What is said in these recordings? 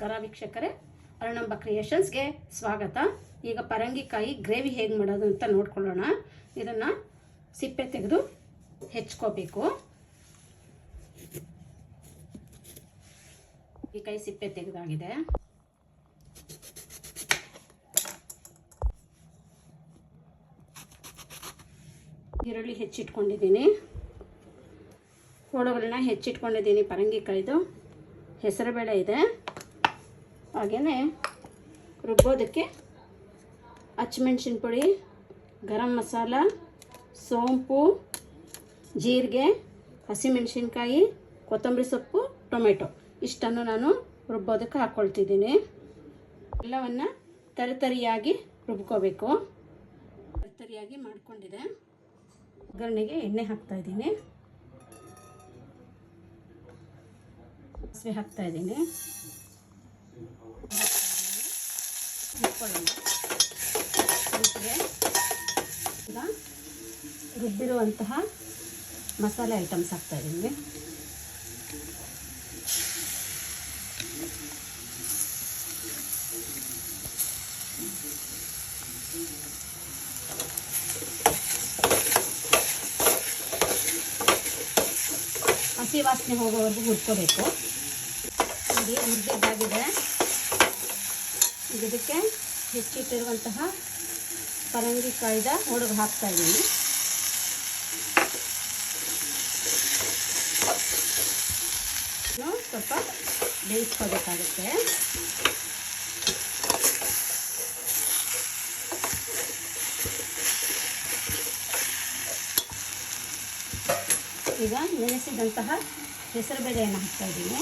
ನಮಸ್ಕಾರ ವೀಕ್ಷಕರೇ. ಅರುಣಂಬ ಕ್ರಿಯೇಷನ್ಸ್ಗೆ ಸ್ವಾಗತ. ಈಗ ಪರಂಗಿಕಾಯಿ ಗ್ರೇವಿ ಹೇಗೆ ಮಾಡೋದು ಅಂತ ನೋಡ್ಕೊಳ್ಳೋಣ. ಇದನ್ನು ಸಿಪ್ಪೆ ತೆಗೆದು ಹೆಚ್ಕೋಬೇಕು. ಈ ಕೈ ಸಿಪ್ಪೆ ತೆಗೆದಾಗಿದೆ. ಈರುಳ್ಳಿ ಹೆಚ್ಚಿಟ್ಕೊಂಡಿದ್ದೀನಿ. ಹೋಳುಗಳನ್ನ ಹೆಚ್ಚಿಟ್ಕೊಂಡಿದ್ದೀನಿ ಪರಂಗಿಕಾಯ್ದು. ಹೆಸರುಬೇಳೆ ಇದೆ. ಹಾಗೆಯೇ ರುಬ್ಬೋದಕ್ಕೆ ಹಚ್ಮೆಣ್ಸಿನ ಪುಡಿ, ಗರಂ ಮಸಾಲ, ಸೋಂಪು, ಜೀರಿಗೆ, ಹಸಿಮೆಣ್ಸಿನ್ಕಾಯಿ, ಕೊತ್ತಂಬರಿ ಸೊಪ್ಪು, ಟೊಮೆಟೊ. ಇಷ್ಟನ್ನು ನಾನು ರುಬ್ಬೋದಕ್ಕೆ ಹಾಕ್ಕೊಳ್ತಿದ್ದೀನಿ ಎಲ್ಲವನ್ನು ತರಿತರಿಯಾಗಿ ರುಬ್ಕೋಬೇಕು. ತರಿತರಿಯಾಗಿ ಮಾಡಿಕೊಂಡಿದೆ. ಒಗ್ಗರಣೆಗೆ ಎಣ್ಣೆ ಹಾಕ್ತಾಯಿದ್ದೀನಿ ಸಾಸಿವೆ ಹಾಕ್ತಾ ಇದ್ದೀನಿ ಇಟ್ಕೊಳ್ಳೋಣ ಇದಕ್ಕೆ ಈಗ ರುಬ್ಬಿರುವಂತಹ ಮಸಾಲೆ ಐಟಮ್ಸ್ ಹಾಕ್ತಾ ಇದ್ದೀನಿ ಹಸಿ ವಾಸನೆ ಹೋಗೋವರೆಗೂ ಹುರ್ಕೋಬೇಕು. ನೋಡಿ, ಹುರಿದಿದ್ದಾಗಿದೆ. ಈಗ ಇದಕ್ಕೆ ಹೆಚ್ಚಿಟ್ಟಿರುವಂತಹ ಪರಂಗಿಕಾಯ್ದ ಹುಡುಗ ಹಾಕ್ತಾ ಇದ್ದೀನಿ. ಸ್ವಲ್ಪ ಬೇಯಿಸ್ಕೋಬೇಕಾಗುತ್ತೆ ಈಗ ನೆನೆಸಿದಂತಹ ಹೆಸರು ಬೇಳೆಯನ್ನು ಹಾಕ್ತಾ ಇದ್ದೀನಿ.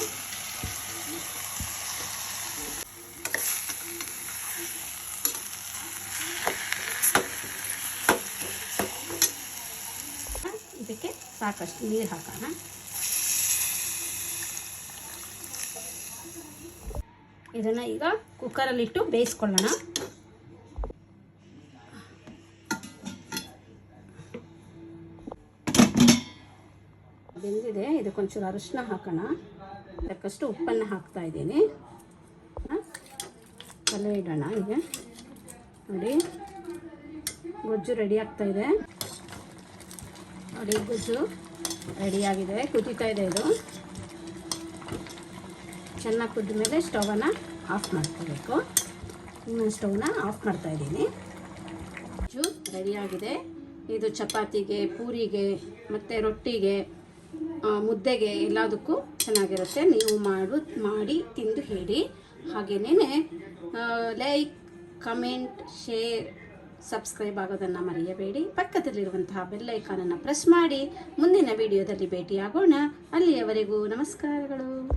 ಸಾಕಷ್ಟು ನೀರು ಹಾಕೋಣ. ಇದನ್ನು ಈಗ ಕುಕ್ಕರಲ್ಲಿಟ್ಟು ಬೇಯಿಸ್ಕೊಳ್ಳೋಣ. ಬೆಂದಿದೆ ಇದಕ್ಕೊಂಚೂರು ಅರಿಶಿನ ಹಾಕೋಣ. ತಕ್ಕಷ್ಟು ಉಪ್ಪನ್ನು ಹಾಕ್ತಾ ಇದ್ದೀನಿ. ತಲೆ ಇಡೋಣ ಈಗ. ನೋಡಿ, ಗೊಜ್ಜು ರೆಡಿ ಆಗ್ತಾ ಇದೆ ನೋಡಿ ಗೊಜ್ಜು ರೆಡಿಯಾಗಿದೆ ಕುದೀತಾ ಇದೆ ಇದು. ಚೆನ್ನಾಗಿ ಕುದ್ದ ಮೇಲೆ ಸ್ಟವನ್ನು ಆಫ್ ಮಾಡ್ಕೋಬೇಕು. ಇನ್ನು ಸ್ಟವ್ನ ಆಫ್ ಮಾಡ್ತಾ ಇದ್ದೀನಿ. ಗೊಜ್ಜು ರೆಡಿಯಾಗಿದೆ ಇದು ಚಪಾತಿಗೆ, ಪೂರಿಗೆ, ಮತ್ತು ರೊಟ್ಟಿಗೆ ಮುದ್ದೆಗೆ ಎಲ್ಲದಕ್ಕೂ ಚೆನ್ನಾಗಿರುತ್ತೆ. ನೀವು ಮಾಡು, ಮಾಡಿ, ತಿಂದು ಹೇಳಿ. ಹಾಗೆಯೇ ಲೈಕ್ ಕಮೆಂಟ್ ಶೇರ್ ಸಬ್ಸ್ಕ್ರೈಬ್ ಆಗೋದನ್ನು ಮರೆಯಬೇಡಿ. ಪಕ್ಕದಲ್ಲಿರುವಂತಹ ಬೆಲ್ಲೈಕಾನನ್ನು ಪ್ರೆಸ್ ಮಾಡಿ. ಮುಂದಿನ ವಿಡಿಯೋದಲ್ಲಿ ಭೇಟಿಯಾಗೋಣ. ಅಲ್ಲಿಯವರೆಗೂ ನಮಸ್ಕಾರಗಳು.